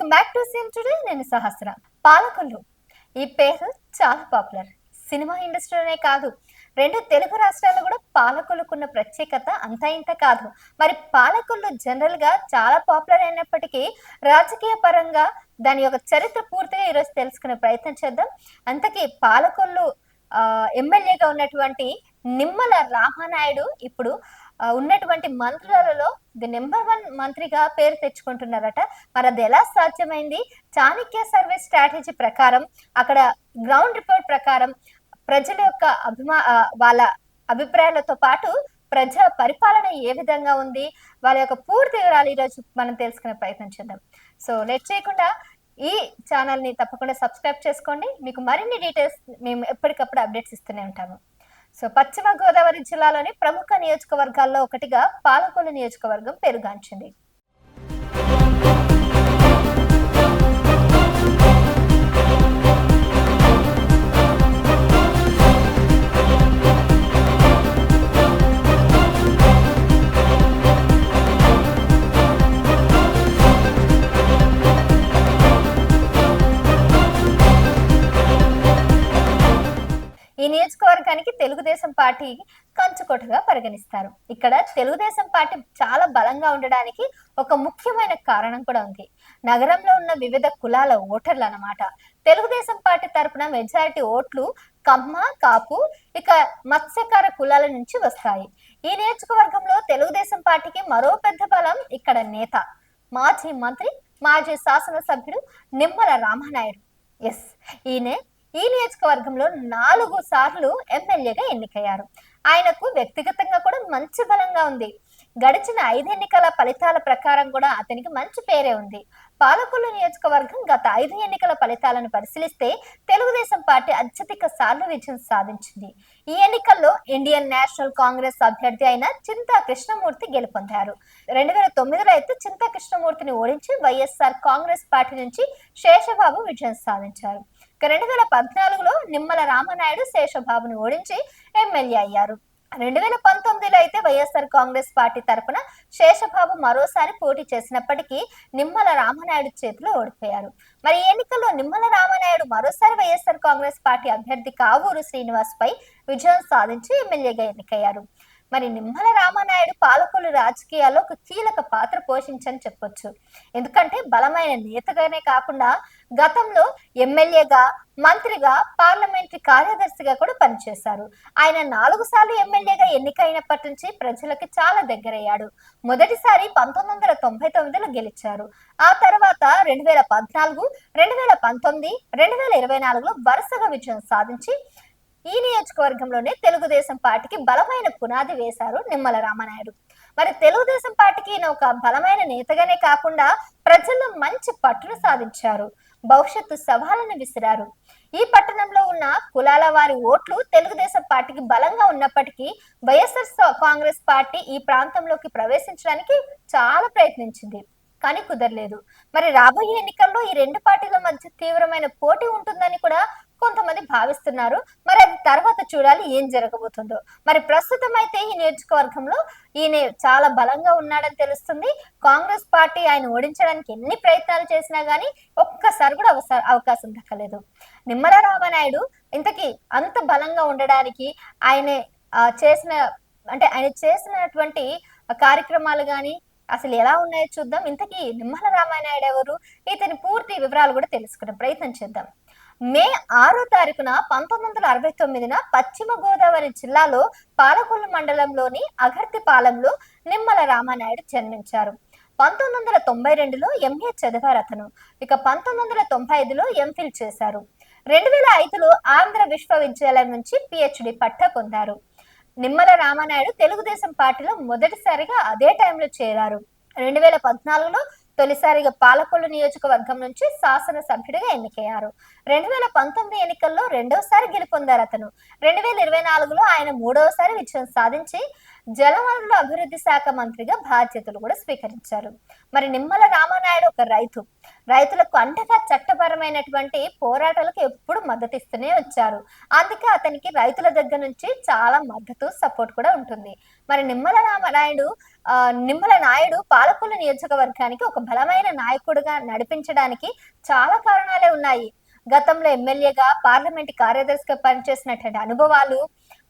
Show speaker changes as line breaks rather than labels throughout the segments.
Welcome back to CM today నేను సహస్ర. పాలకొల్లు. ఈ పేరు చాలా పాపులర్ సినిమా ఇండస్ట్రీలోనే కాదు రెండు తెలుగు రాష్ట్రాల్లో కూడా పాలకొల్లుకున్న ప్రత్యేకత అంతా ఇంత కాదు. మరి పాలకొల్లు జనరల్గా చాలా పాపులర్ అయినప్పటికీ రాజకీయ పరంగా దాని యొక్క చరిత్ర పూర్తిగా ఈరోజు తెలుసుకునే ప్రయత్నం చేద్దాం. అంతకీ పాలకొల్లు ఎమ్మెల్యేగా ఉన్నటువంటి నిమ్మల రామానాయుడు ఇప్పుడు ఉన్నటువంటి మంత్రులలో ది నెంబర్ వన్ మంత్రిగా పేరు తెచ్చుకుంటున్నారట. మరి అది ఎలా సాధ్యమైంది? చాణక్య సర్వే స్ట్రాటజీ ప్రకారం అక్కడ గ్రౌండ్ రిపోర్ట్ ప్రకారం ప్రజల యొక్క అభిమా వాళ్ళ అభిప్రాయాలతో పాటు ప్రజా పరిపాలన ఏ విధంగా ఉంది? వాళ్ళ యొక్క పూర్తి వివరాలు ఈరోజు మనం తెలుసుకునే ప్రయత్నం చేద్దాం. సో లేట్ చేయకుండా ఈ ఛానల్ని తప్పకుండా సబ్స్క్రైబ్ చేసుకోండి. మీకు మరిన్ని డీటెయిల్స్ మేము ఎప్పటికప్పుడు అప్డేట్స్ ఇస్తూనే ఉంటాము. సో పశ్చిమ గోదావరి జిల్లాలోని ప్రముఖ నియోజకవర్గాల్లో ఒకటిగా పాలకొల్లు నియోజకవర్గం పేరుగాంచింది. నియోజకవర్గానికి తెలుగుదేశం పార్టీ కంచుకోటగా పరిగణిస్తారు. ఇక్కడ తెలుగుదేశం పార్టీ చాలా బలంగా ఉండడానికి ఒక ముఖ్యమైన కారణం కూడా ఉంది. నగరంలో ఉన్న వివిధ కులాల ఓటర్లు అన్నమాట. తెలుగుదేశం పార్టీ తరపున మెజారిటీ ఓట్లు కమ్మ కాపు ఇక మత్స్యకార కులాల నుంచి వస్తాయి. ఈ నియోజకవర్గంలో తెలుగుదేశం పార్టీకి మరో పెద్ద బలం ఇక్కడ నేత. మాజీ మంత్రి మాజీ శాసనసభ్యుడు నిమ్మల రామనాయుడు. ఎస్ ఈయనే ఈ నియోజకవర్గంలో నాలుగు సార్లు ఎమ్మెల్యేగా ఎన్నికయ్యారు. ఆయనకు వ్యక్తిగతంగా కూడా మంచి బలంగా ఉంది. గడిచిన ఐదు ఎన్నికల ఫలితాల ప్రకారం కూడా అతనికి మంచి పేరే ఉంది. పాలకొల్లు నియోజకవర్గం గత ఐదు ఎన్నికల ఫలితాలను పరిశీలిస్తే తెలుగుదేశం పార్టీ అత్యధిక సార్లు విజయం సాధించింది. ఈ ఎన్నికల్లో ఇండియన్ నేషనల్ కాంగ్రెస్ అభ్యర్థి అయిన చింతా కృష్ణమూర్తి గెలుపొందారు. రెండు వేల తొమ్మిదిలో అయితే చింతా కృష్ణమూర్తిని ఓడించి వైఎస్ఆర్ కాంగ్రెస్ పార్టీ నుంచి శేషబాబు విజయం సాధించారు. రెండు వేల పద్నాలుగులో నిమ్మల రామనాయుడు శేషబాబును ఓడించి ఎమ్మెల్యే అయ్యారు. రెండు వేల పంతొమ్మిదిలో అయితే వైఎస్ఆర్ కాంగ్రెస్ పార్టీ తరపున శేషబాబు మరోసారి పోటీ చేసినప్పటికీ నిమ్మల రామనాయుడు చేతిలో ఓడిపోయారు. మరి ఎన్నికల్లో నిమ్మల రామనాయుడు మరోసారి వైఎస్ఆర్ కాంగ్రెస్ పార్టీ అభ్యర్థి కావూరు శ్రీనివాస్ పై విజయం సాధించి ఎమ్మెల్యేగా ఎన్నికయ్యారు. మరి నిమ్మల రామనాయుడు పాలకులు రాజకీయాల్లో ఒక కీలక పాత్ర పోషించని చెప్పొచ్చు. ఎందుకంటే బలమైన నేతగానే కాకుండా గతంలో ఎమ్మెల్యేగా మంత్రిగా పార్లమెంటరీ కార్యదర్శిగా కూడా పనిచేశారు. ఆయన నాలుగు సార్లు ఎమ్మెల్యేగా ఎన్నికైనప్పటి నుంచి ప్రజలకి చాలా దగ్గరయ్యాడు. మొదటిసారి పంతొమ్మిది వందల తొంభై తొమ్మిదిలో గెలిచారు. ఆ తర్వాత రెండు వేల పద్నాలుగు రెండు వేల పంతొమ్మిది రెండు వేల ఇరవై నాలుగులో వరుసగా విజయం సాధించి ఈ నియోజకవర్గంలోనే తెలుగుదేశం పార్టీకి బలమైన పునాది వేశారు నిమ్మల రామనాయుడు. మరి తెలుగుదేశం పార్టీకి ఈయన ఒక బలమైన నేతగానే కాకుండా ప్రజల్లో మంచి పట్టును సాధించారు. భవిష్యత్తు సవాళ్ళను విసిరారు. ఈ పట్టణంలో ఉన్న కులాల వారి ఓట్లు తెలుగుదేశం పార్టీకి బలంగా ఉన్నప్పటికీ వైఎస్ఆర్ కాంగ్రెస్ పార్టీ ఈ ప్రాంతంలోకి ప్రవేశించడానికి చాలా ప్రయత్నించింది కానీ కుదరలేదు. మరి రాబోయే ఎన్నికల్లో ఈ రెండు పార్టీల మధ్య తీవ్రమైన పోటీ ఉంటుందని కూడా కొంతమంది భావిస్తున్నారు. మరి అది తర్వాత చూడాలి ఏం జరగబోతుందో. మరి ప్రస్తుతం అయితే ఈ నియోజకవర్గంలో ఈయన చాలా బలంగా ఉన్నాడని తెలుస్తుంది. కాంగ్రెస్ పార్టీ ఆయన ఓడించడానికి ఎన్ని ప్రయత్నాలు చేసినా గానీ ఒక్కసారి కూడా అవకాశం దక్కలేదు. నిమ్మల రామనాయుడు ఇంతకీ అంత బలంగా ఉండడానికి ఆయన చేసిన అంటే ఆయన చేసినటువంటి కార్యక్రమాలు కానీ అసలు ఎలా ఉన్నాయో చూద్దాం. ఇంతకీ నిమ్మల రామానాయుడు ఎవరు? ఇతని పూర్తి వివరాలు కూడా తెలుసుకునే ప్రయత్నం చేద్దాం. మే ఆరో తారీఖున పంతొమ్మిది వందల అరవై తొమ్మిదిన పశ్చిమ గోదావరి జిల్లాలో పాలకొల్లు మండలంలోని అగర్తిపాలెంలో నిమ్మల రామానాయుడు జన్మించారు. పంతొమ్మిది వందల తొంభై రెండులో ఎంఏ చదివారు అతను. ఇక పంతొమ్మిది వందల తొంభై ఐదులో ఎంఫిల్ చేశారు. రెండు వేల ఐదులో ఆంధ్ర విశ్వవిద్యాలయం నుంచి పిహెచ్డి పట్టా పొందారు. నిమ్మల రామానాయుడు తెలుగుదేశం పార్టీలో మొదటిసారిగా అదే టైంలో చేరారు. రెండు వేల పద్నాలుగులో తొలిసారిగా పాలకొల్లు నియోజకవర్గం నుంచి శాసనసభ్యుడిగా ఎన్నికయ్యారు. రెండు వేల పంతొమ్మిది ఎన్నికల్లో రెండవసారి గెలుపొందారు అతను. రెండు వేల ఇరవై నాలుగులో ఆయన మూడవసారి విజయం సాధించి జలవనరుల అభివృద్ధి శాఖ మంత్రిగా బాధ్యతలు కూడా స్వీకరించారు. మరి నిమ్మల రామానాయుడు ఒక రైతు. రైతులకు అండగా చట్టపరమైనటువంటి పోరాటాలకు ఎప్పుడు మద్దతు ఇస్తూనే వచ్చారు. అందుకే అతనికి రైతుల దగ్గర నుంచి చాలా మద్దతు సపోర్ట్ కూడా ఉంటుంది. మరి నిమ్మల రామనాయుడు ఆ, నిమ్మల నాయుడు పాలకొల్లు నియోజకవర్గానికి ఒక బలమైన నాయకుడిగా నడిపించడానికి చాలా కారణాలే ఉన్నాయి. గతంలో ఎమ్మెల్యేగా పార్లమెంట్ కార్యదర్శిగా పనిచేసినటువంటి అనుభవాలు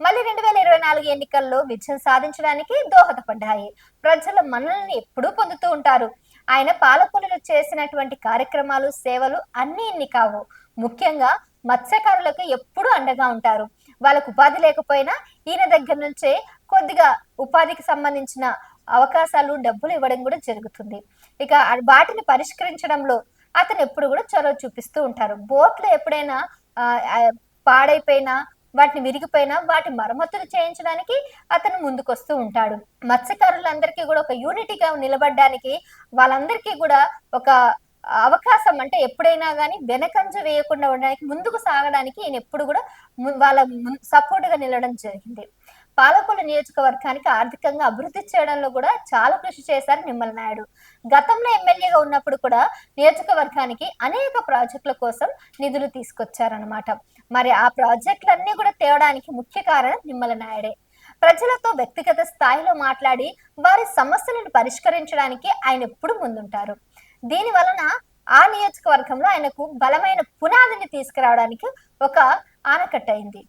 మళ్ళీ రెండు వేల ఇరవై నాలుగు ఎన్నికల్లో విజయం సాధించడానికి దోహదపడ్డాయి. ప్రజల మనల్ని ఎప్పుడూ పొందుతూ ఉంటారు. ఆయన పాలకొల్లులో చేసినటువంటి కార్యక్రమాలు సేవలు అన్ని ఇన్ని కావు. ముఖ్యంగా మత్స్యకారులకు ఎప్పుడూ అండగా ఉంటారు. వాళ్ళకు ఉపాధి లేకపోయినా ఈయన దగ్గర నుంచే కొద్దిగా ఉపాధికి సంబంధించిన అవకాశాలు డబ్బులు ఇవ్వడం కూడా జరుగుతుంది. ఇక వాటిని పరిష్కరించడంలో అతను ఎప్పుడు కూడా చొరవ చూపిస్తూ ఉంటారు. బోట్లు ఎప్పుడైనా పాడైపోయినా వాటిని విరిగిపోయినా వాటి మరమ్మతులు చేయించడానికి అతను ముందుకొస్తూ ఉంటాడు. మత్స్యకారులందరికీ కూడా ఒక యూనిటీగా నిలబడడానికి వాళ్ళందరికీ కూడా ఒక అవకాశం అంటే ఎప్పుడైనా కానీ వెనకంజ వేయకుండా ఉండడానికి ముందుకు సాగడానికి ఈయన ఎప్పుడు కూడా ము- వాళ్ళ సపోర్ట్గా నిలవడం జరిగింది. పాలకొల్లు నియోజకవర్గానికి ఆర్థికంగా అభివృద్ధి చేయడంలో కూడా చాలా కృషి చేశారు నిమ్మల నాయుడు. గతంలో ఎమ్మెల్యేగా ఉన్నప్పుడు కూడా నియోజకవర్గానికి అనేక ప్రాజెక్టుల కోసం నిధులు తీసుకొచ్చారనమాట మరి ఆ ప్రాజెక్టులన్నీ కూడా తేవడానికి ముఖ్య కారణం నిమ్మల నాయుడే. ప్రజలతో వ్యక్తిగత స్థాయిలో మాట్లాడి వారి సమస్యలను పరిష్కరించడానికి ఆయన ఎప్పుడు ముందుంటారు. దీని వలన ఆ నియోజకవర్గంలో ఆయనకు బలమైన పునాదిని తీసుకురావడానికి ఒక ఆనకట్ట అయింది.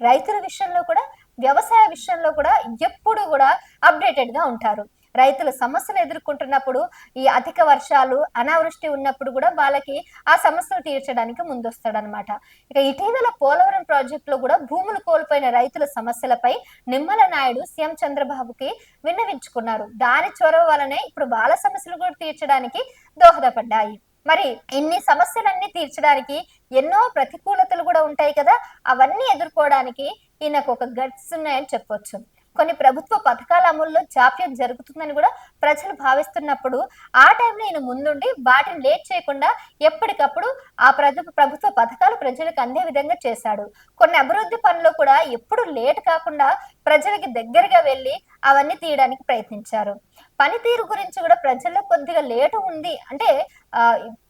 రైతుల విషయంలో కూడా వ్యవసాయ విషయంలో కూడా ఎప్పుడు కూడా అప్డేటెడ్గా ఉంటారు. రైతుల సమస్యలు ఎదుర్కొంటున్నప్పుడు ఈ అధిక వర్షాలు అనావృష్టి ఉన్నప్పుడు కూడా వాళ్ళకి ఆ సమస్యలు తీర్చడానికి ముందొస్తాడనమాట ఇక ఇటీవల పోలవరం ప్రాజెక్టులో కూడా భూములు కోల్పోయిన రైతుల సమస్యలపై నిమ్మల నాయుడు సీఎం చంద్రబాబుకి విన్నవించుకున్నారు. దాని చొరవ వలనే ఇప్పుడు వాళ్ళ సమస్యలు కూడా తీర్చడానికి దోహదపడ్డాయి. మరి ఇన్ని సమస్యలన్నీ తీర్చడానికి ఎన్నో ప్రతికూలతలు కూడా ఉంటాయి కదా అవన్నీ ఎదుర్కోవడానికి ఈయనకు ఒక గట్స్ ఉన్నాయని చెప్పొచ్చు. కొన్ని ప్రభుత్వ పథకాల అమలులో జాప్యం జరుగుతుందని కూడా ప్రజలు భావిస్తున్నప్పుడు ఆ టైంలో ఈయన ముందుండి వాటిని లేట్ చేయకుండా ఎప్పటికప్పుడు ఆ ప్రభు ప్రభుత్వ పథకాలు ప్రజలకు అందే విధంగా చేశాడు. కొన్ని అభివృద్ధి పనులు కూడా ఎప్పుడు లేట్ కాకుండా ప్రజలకి దగ్గరగా వెళ్ళి అవన్నీ తీయడానికి ప్రయత్నించారు. పనితీరు గురించి కూడా ప్రజల్లో కొద్దిగా లేటు ఉంది. అంటే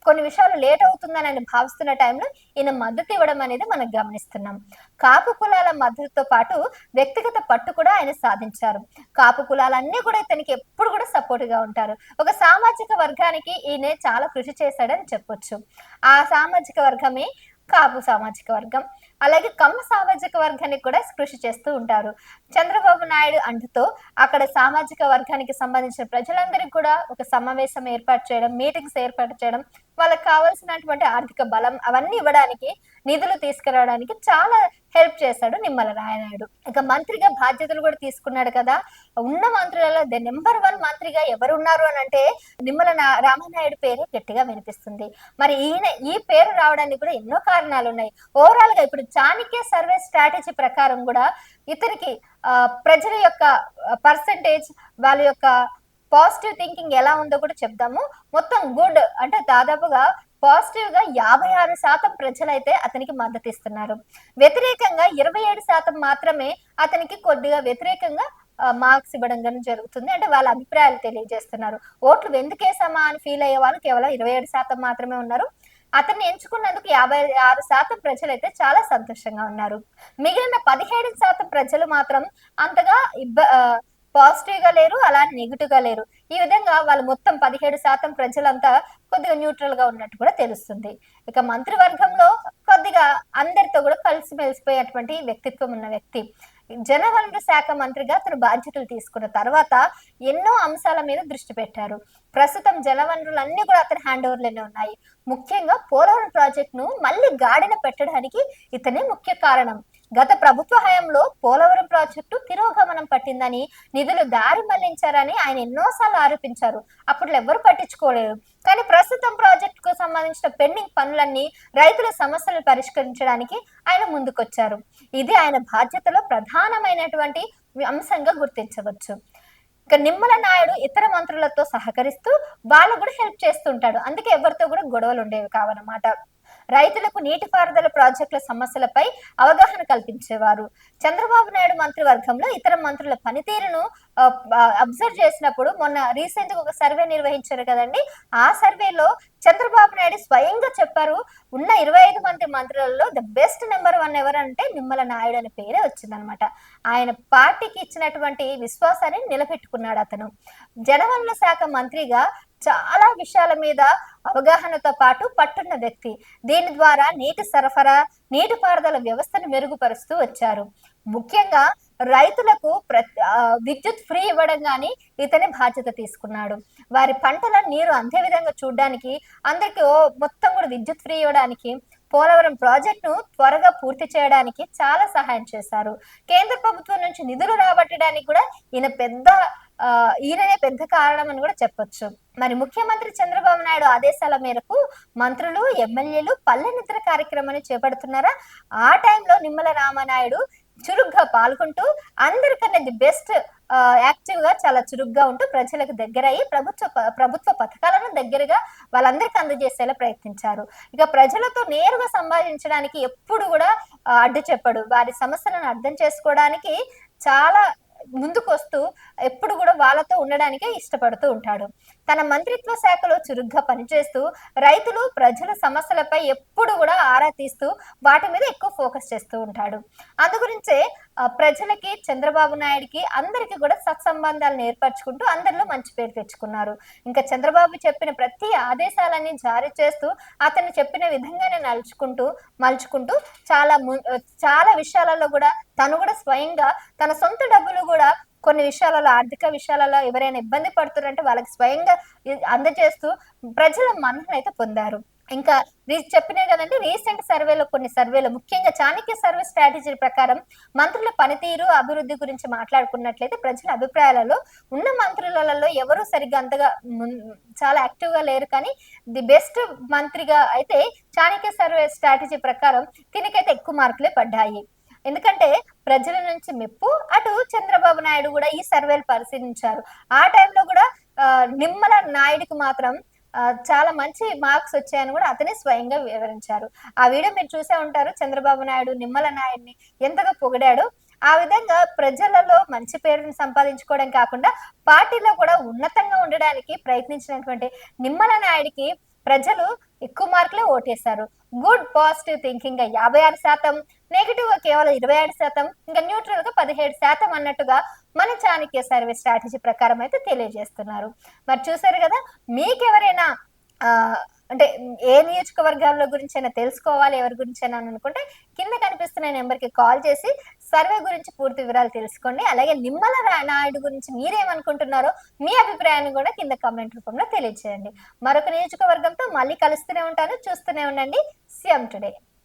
కొన్ని విషయాలు లేట్ అవుతుందని ఆయన భావిస్తున్న టైంలో ఈయన మద్దతు ఇవ్వడం అనేది మనం గమనిస్తున్నాం. కాపు కులాల మద్దతుతో పాటు వ్యక్తిగత పట్టు కూడా ఆయన సాధించారు. కాపు కులాలన్నీ కూడా ఇతనికి ఎప్పుడు కూడా సపోర్ట్గా ఉంటారు. ఒక సామాజిక వర్గానికి ఈయన చాలా కృషి చేశాడని చెప్పొచ్చు. ఆ సామాజిక వర్గమే కాపు సామాజిక వర్గం. అలాగే కమ్మ సామాజిక వర్గానికి కూడా కృషి చేస్తూ ఉంటారు. చంద్రబాబు నాయుడు అంటుతో అక్కడ సామాజిక వర్గానికి సంబంధించిన ప్రజలందరికీ కూడా ఒక సమావేశం ఏర్పాటు చేయడం మీటింగ్స్ ఏర్పాటు చేయడం వాళ్ళకి కావాల్సినటువంటి ఆర్థిక బలం అవన్నీ ఇవ్వడానికి నిధులు తీసుకురావడానికి చాలా హెల్ప్ చేశాడు నిమ్మల రాయనాయుడు. ఇక మంత్రిగా బాధ్యతలు కూడా తీసుకున్నాడు కదా. ఉన్న మంత్రులలో ద నెంబర్ వన్ మంత్రిగా ఎవరు ఉన్నారు అని అంటే నిమ్మల రామనాయుడు పేరే గట్టిగా వినిపిస్తుంది. మరి ఈయన ఈ పేరు రావడానికి కూడా ఎన్నో కారణాలు ఉన్నాయి. ఓవరాల్గా ఇప్పుడు చాణక్య సర్వే స్ట్రాటజీ ప్రకారం కూడా ఇతనికి ప్రజల యొక్క పర్సంటేజ్ వాళ్ళ యొక్క పాజిటివ్ థింకింగ్ ఎలా ఉందో కూడా చెప్దాము. మొత్తం గుడ్ అంటే దాదాపుగా పాజిటివ్గా యాభై ఆరు శాతం ప్రజలైతే అతనికి మద్దతు ఇస్తున్నారు. వ్యతిరేకంగా ఇరవై ఏడు శాతం మాత్రమే అతనికి కొద్దిగా వ్యతిరేకంగా మార్క్స్ ఇవ్వడం కానీ జరుగుతుంది. అంటే వాళ్ళ అభిప్రాయాలు తెలియజేస్తున్నారు. ఓట్లు ఎందుకేసామా అని ఫీల్ అయ్యే వాళ్ళు కేవలం ఇరవై ఏడు శాతం మాత్రమే ఉన్నారు. అతన్ని ఎంచుకున్నందుకు యాభై ఆరు శాతం ప్రజలైతే చాలా సంతోషంగా ఉన్నారు. మిగిలిన పదిహేడు శాతం ప్రజలు మాత్రం అంతగా ఇబ్బ పాజిటివ్గా లేరు అలా నెగిటివ్గా లేరు. ఈ విధంగా వాళ్ళు మొత్తం పదిహేడు శాతం ప్రజలంతా కొద్దిగా న్యూట్రల్గా ఉన్నట్టు కూడా తెలుస్తుంది. ఇక మంత్రివర్గంలో కొద్దిగా అందరితో కూడా కలిసి మెలిసిపోయేటువంటి వ్యక్తిత్వం ఉన్న వ్యక్తి. జనవనరుల శాఖ మంత్రిగా అతను బాధ్యతలు తీసుకున్న తర్వాత ఎన్నో అంశాల మీద దృష్టి పెట్టారు. ప్రస్తుతం జలవనరులన్నీ కూడా అతని హ్యాండ్ ఓవర్లోనే ఉన్నాయి. ముఖ్యంగా పోలవరం ప్రాజెక్ట్ను మళ్ళీ గాడిన పెట్టడానికి ఇతనే ముఖ్య కారణం. గత ప్రభుత్వ హయాంలో పోలవరం ప్రాజెక్టు తిరోగమనం పట్టిందని నిధులు దారి మళ్ళించారని ఆయన ఎన్నోసార్లు ఆరోపించారు. అప్పుడు ఎవ్వరు పట్టించుకోలేదు. కానీ ప్రస్తుతం ప్రాజెక్టుకు సంబంధించిన పెండింగ్ పనులన్నీ రైతుల సమస్యలు పరిష్కరించడానికి ఆయన ముందుకొచ్చారు. ఇది ఆయన బాధ్యతలో ప్రధానమైనటువంటి అంశంగా గుర్తించవచ్చు. ఇక నిమ్మల నాయుడు ఇతర మంత్రులతో సహకరిస్తూ వాళ్ళు కూడా హెల్ప్ చేస్తుంటాడు. అందుకే ఎవరితో కూడా గొడవలు ఉండేవి కావన్నమాట. రైతులకు నీటిపారుదల ప్రాజెక్టుల సమస్యలపై అవగాహన కల్పించేవారు. చంద్రబాబు నాయుడు మంత్రివర్గంలో ఇతర మంత్రుల పనితీరును అబ్జర్వ్ చేసినప్పుడు మొన్న రీసెంట్గా ఒక సర్వే నిర్వహించారు కదండి. ఆ సర్వేలో చంద్రబాబు నాయుడు స్వయంగా చెప్పారు ఉన్న ఇరవై ఐదు మంది మంత్రులలో ద బెస్ట్ నెంబర్ వన్ ఎవరంటే నిమ్మల నాయుడు అనే పేరే వచ్చిందనమాట. ఆయన పార్టీకి ఇచ్చినటువంటి విశ్వాసాన్ని నిలబెట్టుకున్నాడు అతను. జనవనరుల శాఖ మంత్రిగా చాలా విషయాల మీద అవగాహనతో పాటు పట్టున్న వ్యక్తి. దీని ద్వారా నీటి సరఫరా నీటిపారుదల వ్యవస్థను మెరుగుపరుస్తూ వచ్చారు. ముఖ్యంగా రైతులకు ప్రతి విద్యుత్ ఫ్రీ ఇవ్వడం కానీ ఇతని బాధ్యత తీసుకున్నాడు. వారి పంటల నీరు అందే విధంగా చూడడానికి అందరికీ ఓ మొత్తం కూడా విద్యుత్ ఫ్రీ ఇవ్వడానికి పోలవరం ప్రాజెక్టును త్వరగా పూర్తి చేయడానికి చాలా సహాయం చేశారు. కేంద్ర ప్రభుత్వం నుంచి నిధులు రాబట్టడానికి కూడా ఈయన పెద్ద ఈయననే పెద్ద కారణం అని కూడా చెప్పొచ్చు. మరి ముఖ్యమంత్రి చంద్రబాబు నాయుడు ఆదేశాల మేరకు మంత్రులు ఎమ్మెల్యేలు పల్లె నిద్ర కార్యక్రమాన్ని చేపడుతున్నారా? ఆ టైంలో నిమ్మల రామనాయుడు చురుగ్గా పాల్గొంటూ అందరికన్నా ది బెస్ట్ యాక్టివ్గా చాలా చురుగ్గా ఉంటూ ప్రజలకు దగ్గర అయ్యి ప్రభుత్వ ప- ప్రభుత్వ పథకాలను దగ్గరగా వాళ్ళందరికీ అందజేసేలా ప్రయత్నించారు. ఇక ప్రజలతో నేరుగా సంభాషించడానికి ఎప్పుడు కూడా అడ్డు చెప్పడు. వారి సమస్యలను అర్థం చేసుకోవడానికి చాలా ముందుకు వస్తూ ఎప్పుడు కూడా వాళ్ళతో ఉండడానికే ఇష్టపడుతూ ఉంటాడు. తన మంత్రిత్వ శాఖలో చురుగ్గా పనిచేస్తూ రైతులు ప్రజల సమస్యలపై ఎప్పుడు కూడా ఆరా తీస్తూ వాటి మీద ఎక్కువ ఫోకస్ చేస్తూ ఉంటాడు. అందుగురించే ప్రజలకి చంద్రబాబు నాయుడికి అందరికీ కూడా సత్సంబంధాలు నేర్పరచుకుంటూ అందరిలో మంచి పేరు తెచ్చుకున్నారు. ఇంకా చంద్రబాబు చెప్పిన ప్రతి ఆదేశాలన్నీ జారీ చేస్తూ అతను చెప్పిన విధంగానే నలుచుకుంటూ మలుచుకుంటూ చాలా చాలా విషయాలలో కూడా తను కూడా స్వయంగా తన సొంత డబ్బులు కూడా కొన్ని విషయాలలో ఆర్థిక విషయాలలో ఎవరైనా ఇబ్బంది పడుతున్నారంటే వాళ్ళకి స్వయంగా అందజేస్తూ ప్రజల మన్నన అయితే పొందారు. ఇంకా రీ- చెప్పినాయి కదండి రీసెంట్ సర్వేలో కొన్ని సర్వేలు ముఖ్యంగా చాణక్య సర్వే స్ట్రాటజీ ప్రకారం మంత్రుల పనితీరు అభివృద్ధి గురించి మాట్లాడుకున్నట్లయితే ప్రజల అభిప్రాయాలలో ఉన్న మంత్రులలో ఎవరు సరిగ్గా అంతగా మున్- చాలా యాక్టివ్గా లేరు. కానీ ది బెస్ట్ మంత్రిగా అయితే చాణక్య సర్వే స్ట్రాటజీ ప్రకారం దీనికైతే ఎక్కువ మార్కులే పడ్డాయి. ఎందుకంటే ప్రజల నుంచి మెప్పు అటు చంద్రబాబు నాయుడు కూడా ఈ సర్వేలు పరిశీలించారు. ఆ టైంలో కూడా నిమ్మల నాయుడికి మాత్రం చాలా మంచి మార్క్స్ వచ్చాయని కూడా అతనే స్వయంగా వివరించారు. ఆ వీడియో మీరు చూసే ఉంటారు. చంద్రబాబు నాయుడు నిమ్మల నాయుడిని ఎంతగా పొగిడాడు. ఆ విధంగా ప్రజలలో మంచి పేరుని సంపాదించుకోవడం కాకుండా పార్టీలో కూడా ఉన్నతంగా ఉండడానికి ప్రయత్నించినటువంటి నిమ్మల నాయుడికి ప్రజలు ఎక్కువ మార్కులే ఓటేశారు. గుడ్ పాజిటివ్ థింకింగ్గా యాభై ఆరు శాతం నెగిటివ్గా కేవలం ఇరవై ఏడు శాతం ఇంకా న్యూట్రల్గా పదిహేడు శాతం అన్నట్టుగా మన చాణక్య సర్వే స్ట్రాటజీ ప్రకారం అయితే తెలియజేస్తున్నారు. మరి చూసారు కదా మీకెవరైనా ఆ, అంటే ఏ నియోజకవర్గాల గురించి అయినా తెలుసుకోవాలి ఎవరి గురించి అయినా అనుకుంటే కింద కనిపిస్తున్న నెంబర్కి కాల్ చేసి సర్వే గురించి పూర్తి వివరాలు తెలుసుకోండి. అలాగే నిమ్మల నాయుడు గురించి మీరేమనుకుంటున్నారో మీ అభిప్రాయాన్ని కూడా కింద కామెంట్ రూపంలో తెలియజేయండి మరొక నియోజకవర్గంతో మళ్ళీ కలుస్తూనే ఉంటాను. చూస్తూనే ఉండండి. CM today.